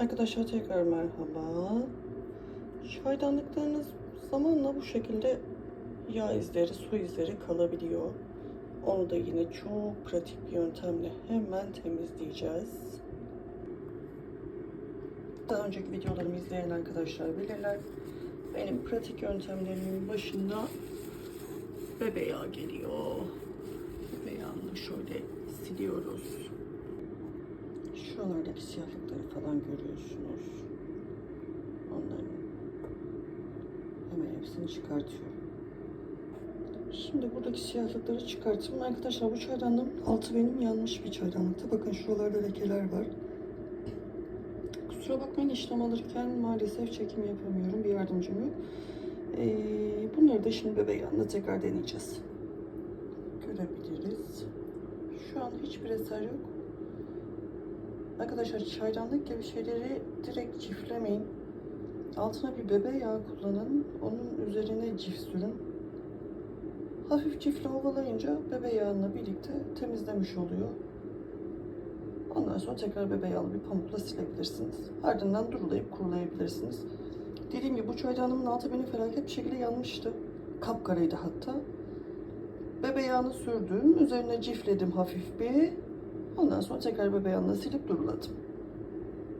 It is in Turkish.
Arkadaşlar tekrar merhaba. Çaydanlıklarınız zamanla bu şekilde yağ izleri, su izleri kalabiliyor. Onu da yine çok pratik bir yöntemle hemen temizleyeceğiz. Daha önceki videolarımı izleyen arkadaşlar bilirler. Benim pratik yöntemlerimin başında bebe yağı geliyor. Bebe yağını şöyle siliyoruz. Şuralardaki siyahlıkları falan görüyorsunuz. Onların hemen hepsini çıkartıyorum. Şimdi buradaki siyahlıkları çıkarttım. Arkadaşlar bu çaydanlığın altı benim yanmış bir çaydanlıkta. Bakın şuralarda lekeler var. Kusura bakmayın işlem alırken maalesef çekim yapamıyorum. Bir yardımcım yok. Ee, bunları da şimdi bebe yanında tekrar deneyeceğiz. Görebiliriz. Şu an hiçbir eser yok. Arkadaşlar çaydanlık gibi şeyleri direkt çiftlemeyin. Altına bir bebe yağı kullanın. Onun üzerine cif sürün. Hafif cifle ovalayınca bebe yağıyla birlikte temizlemiş oluyor. Ondan sonra tekrar bebe yağlı bir pamukla silebilirsiniz. Ardından durulayıp kurulayabilirsiniz. Dediğim gibi bu çaydanlığımın altı benim felaket bir şekilde yanmıştı. Kapkaraydı hatta. Bebe yağını sürdüm. Üzerine cifledim hafif bir. Ondan sonra tekrar bebe yağını silip duruladım.